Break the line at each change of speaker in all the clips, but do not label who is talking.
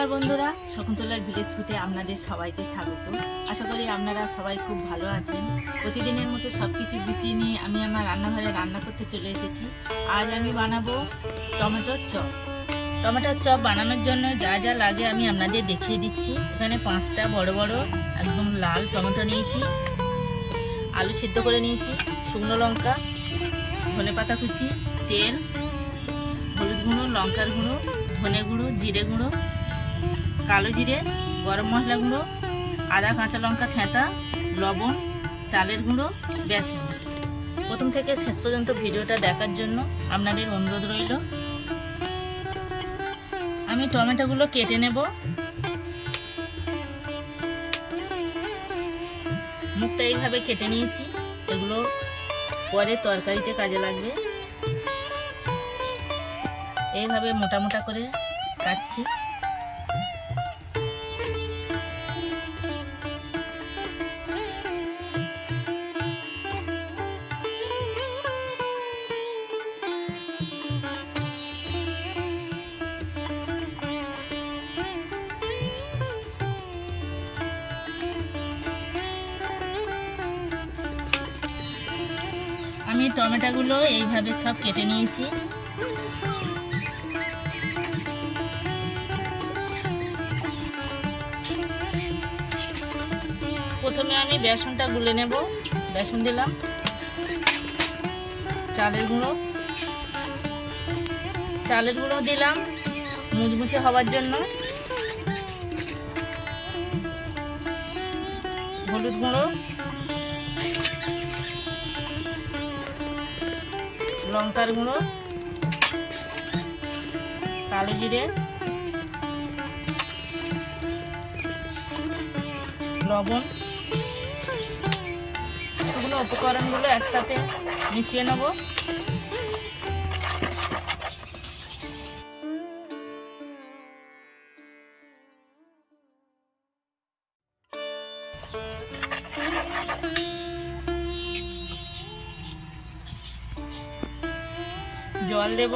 নমস্কার বন্ধুরা, শকুন্তলার ভিলেজ ফুটে আপনাদের সবাইকে স্বাগত। আশা করি আপনারা সবাই খুব ভালো আছেন। প্রতিদিনের মতো সব কিছু গুছিয়ে নিয়ে আমি আমার রান্নাঘরে রান্না করতে চলে এসেছি। আজ আমি বানাবো টমেটোর চপ। টমেটোর চপ বানানোর জন্য যা যা লাগে আমি আপনাদের দেখিয়ে দিচ্ছি। এখানে পাঁচটা বড় বড়, একদম লাল টমেটো নিয়েছি। আলু সিদ্ধ করে নিয়েছি, শুকনো লঙ্কা, ধনে পাতা কুচি, তেল, হলুদ গুঁড়ো, লঙ্কার গুঁড়ো, ধনে গুঁড়ো, জিরে গুঁড়ো কালো জিরে, গরম মশলা গুঁড়ো, আদা, কাঁচা লঙ্কা থেঁতা লবণ, চালের গুঁড়ো, বেসন। প্রথম থেকে শেষ পর্যন্ত ভিডিওটা দেখার জন্য আপনাদের অনুরোধ রইল। আমি টমেটোগুলো কেটে নেব। মুখটা এইভাবে কেটে নিয়েছি। এগুলো পরে তরকারিতে কাজে লাগবে। এইভাবে মোটা মোটা করে কাটছি। টমেটোগুলো এইভাবে সব কেটে নিয়েছি। প্রথমে আমি বেসনটা গুলে নেব। বেসন দিলাম। চালের গুঁড়ো। চালের গুঁড়ো দিলাম মুচমুচে হওয়ার জন্য। হলুদ গুঁড়ো। লঙ্কার গুঁড়ো কালো জিরে লবণ শুকনো উপকরণগুলো একসাথে মিশিয়ে নেব। জল দেব।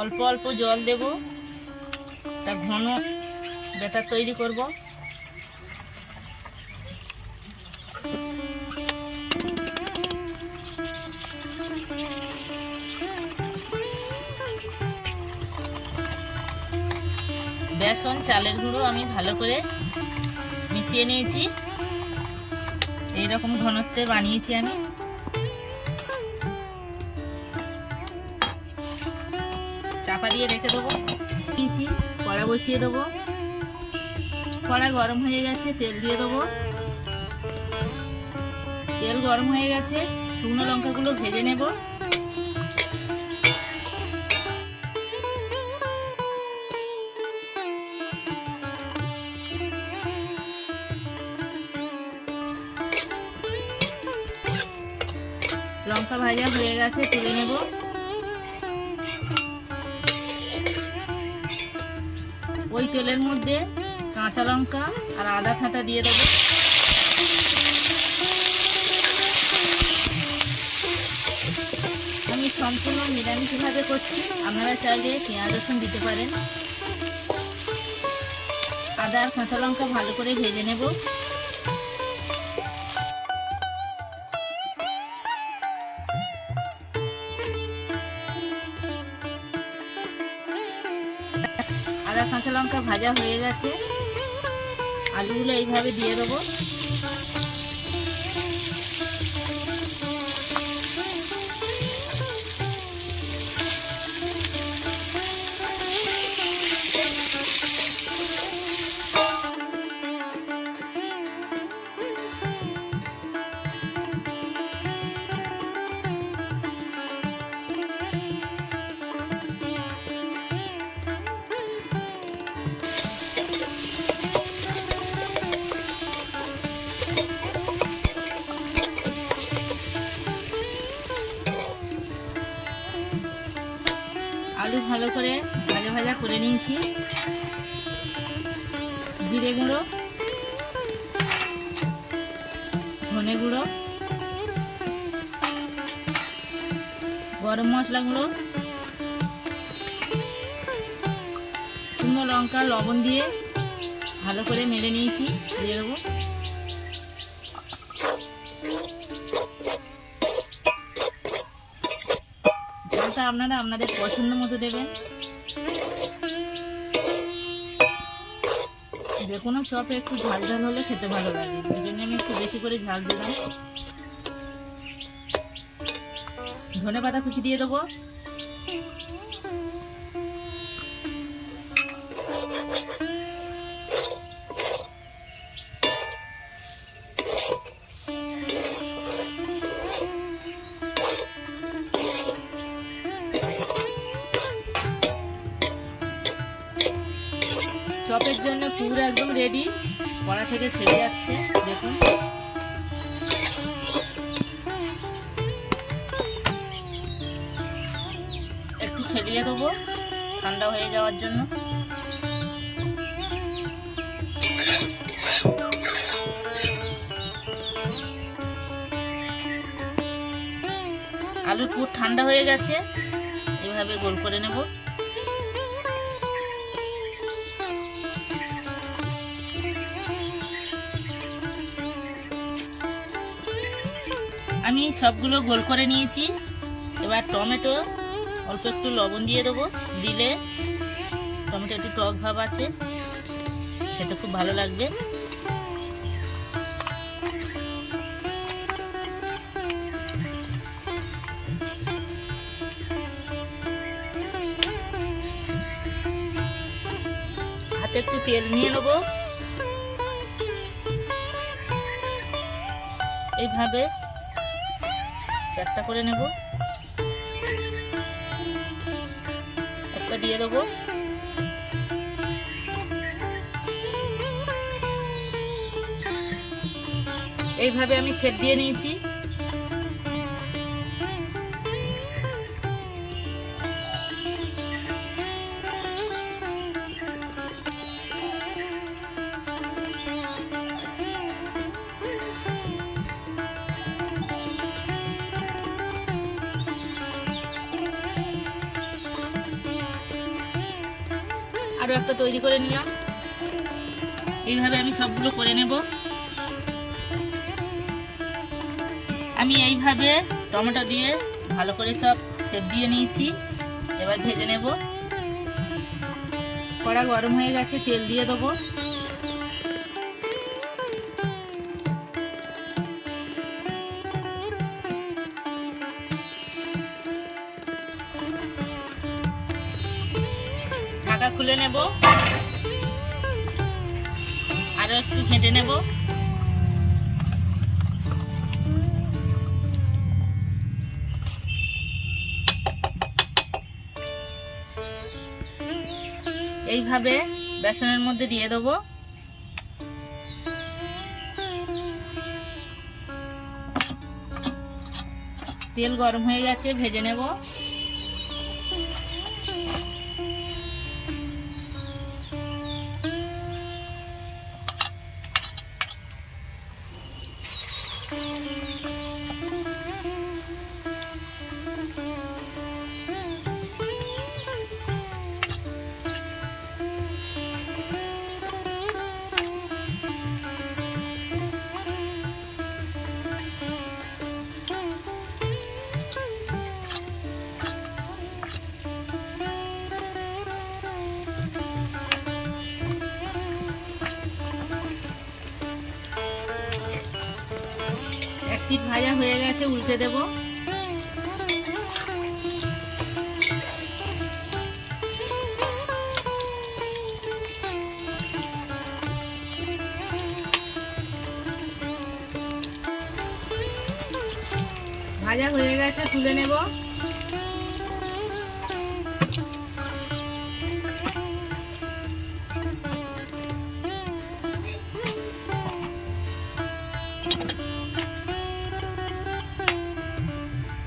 অল্প অল্প জল দেব। তা ঘন ব্যাটার তৈরি করব। বেসন, চালের গুঁড়ো আমি ভালো করে মিশিয়ে নিয়েছি। এইরকম ঘনত্বে বানিয়েছি আমি। চাপা দিয়ে রেখে দেবো। নিয়েছি কড়া বসিয়ে দেবো। কড়া গরম হয়ে গেছে, তেল দিয়ে দেবো। তেল গরম হয়ে গেছে, শুকনো লঙ্কাগুলো ভেজে নেব। ভাজা হয়ে গেছে, তুলে নেব। ওই তেলের মধ্যে কাঁচা লঙ্কা আর আদা ফাঁটা দিয়ে দেবো। আমি সম্পূর্ণ নিরামিষভাবে করছি। আপনারা চাইলে পেঁয়াজ, রসুন দিতে পারেন। আদা আর কাঁচা লঙ্কা ভালো করে ভেজে নেব। কাঁচা লঙ্কা ভাজা হয়ে গেছে। আলুগুলো এইভাবে দিয়ে দেবো। করে নিয়েছি। জিরে গুঁড়ো, ধনে গুঁড়ো, গরম মশলাগুলো শুকনো লঙ্কা, লবণ দিয়ে ভালো করে মেলে নিয়েছি, দিয়ে দেবো। ঝালটা আপনারা আপনাদের পছন্দ মতো দেবেন। যে কোনো চপে একটু ঝাল ঝাল হলে খেতে ভালো লাগে। ওই জন্য আমি একটু বেশি করে ঝাল দিলাম। ধনে পাতা কুচি দিয়ে দেবো। একদম রেডি কড়া থেকে ছেড়ে যাচ্ছে, দেখুন। একটু ছেড়িয়ে দেবো, ঠান্ডা হয়ে যাওয়ার জন্য। আলুর পুর ঠান্ডা হয়ে গেছে, এভাবে গোল করে নেব। আমি সবগুলো গোল করে নিয়েছি। এবার টমেটো, অল্প একটু লবণ দিয়ে দেবো। দিলে টমেটো একটু টক ভাব আছে। খেতে খুব ভালো লাগবে। হাতে একটু তেল নিয়ে নেব। এইভাবে চারটা করে নেব। একটা দিয়ে দেবো। এইভাবে আমি সেট দিয়ে নিয়েছি। আরও একটা তৈরি করে নিলাম। এইভাবে আমি সবগুলো করে নেব। আমি এইভাবে টমেটো দিয়ে ভালো করে সব সেপ দিয়ে নিয়েছি। এবার ভেজে নেব। কড়া গরম হয়ে গেছে, তেল দিয়ে দেবো। ঢাকা খুলে নেব। আরও একটু ঘেঁটে নেব। এইভাবে বেসনের মধ্যে দিয়ে দেবো। তেল গরম হয়ে গেছে, ভেজে নেব। পিঠ ভাজা হয়ে গেছে উল্টে দেব। ভাজা হয়ে গেছে তুলে নেব।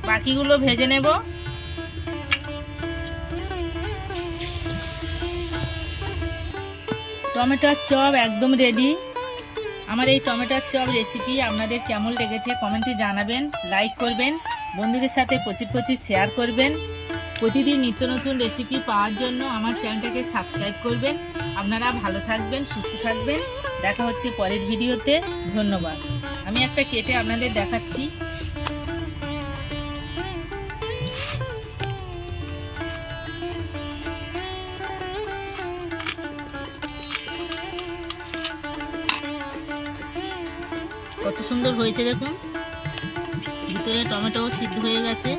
বাকিগুলো ভেজে নেব। টমেটোর চপ একদম রেডি আমার এই টমেটোর চপ রেসিপি আপনাদের কেমন লেগেছে কমেন্টে জানাবেন লাইক করবেন, বন্ধুদের সাথে প্রচুর প্রচুর শেয়ার করবেন। প্রতিদিন নিত্য নতুন রেসিপি পাওয়ার জন্য আমার চ্যানেলটাকে সাবস্ক্রাইব করবেন। আপনারা ভালো থাকবেন, সুস্থ থাকবেন। দেখা হচ্ছে পরের ভিডিওতে ধন্যবাদ। আমি একটা কেটে আপনাদের দেখাচ্ছি। সুন্দর হয়েছে দেখুন। ভিতরে টমেটো সিদ্ধ হয়ে গেছে।